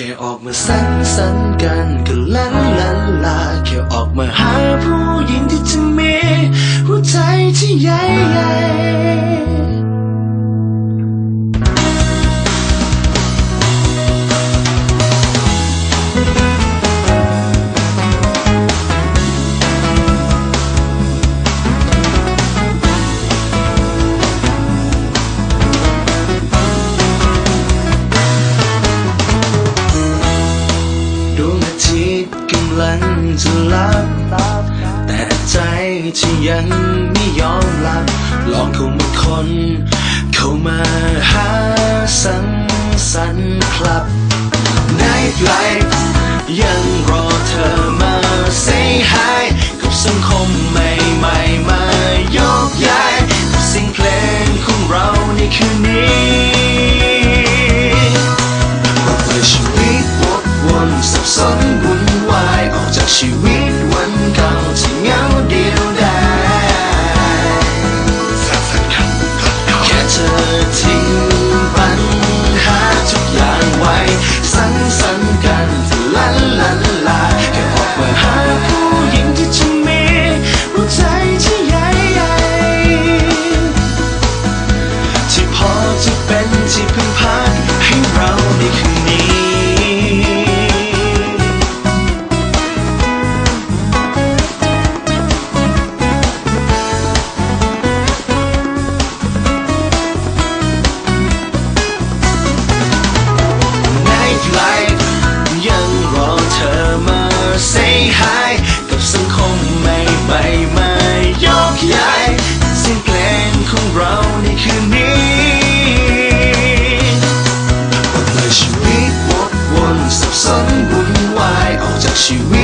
ค่ออกมาสังสรรค์กันก็ลันลันลาแค่ออกมาหาผู้หญิงที่จะมีหัวใจที่ใหญ่ใหญ่ ลังจะลับ แต่ใจที่ยังไม่ยอมหลับ ลองเข้ามาคน เข้ามาหาสังสรรค์ครับในไลฟ์ยังรอเธอ she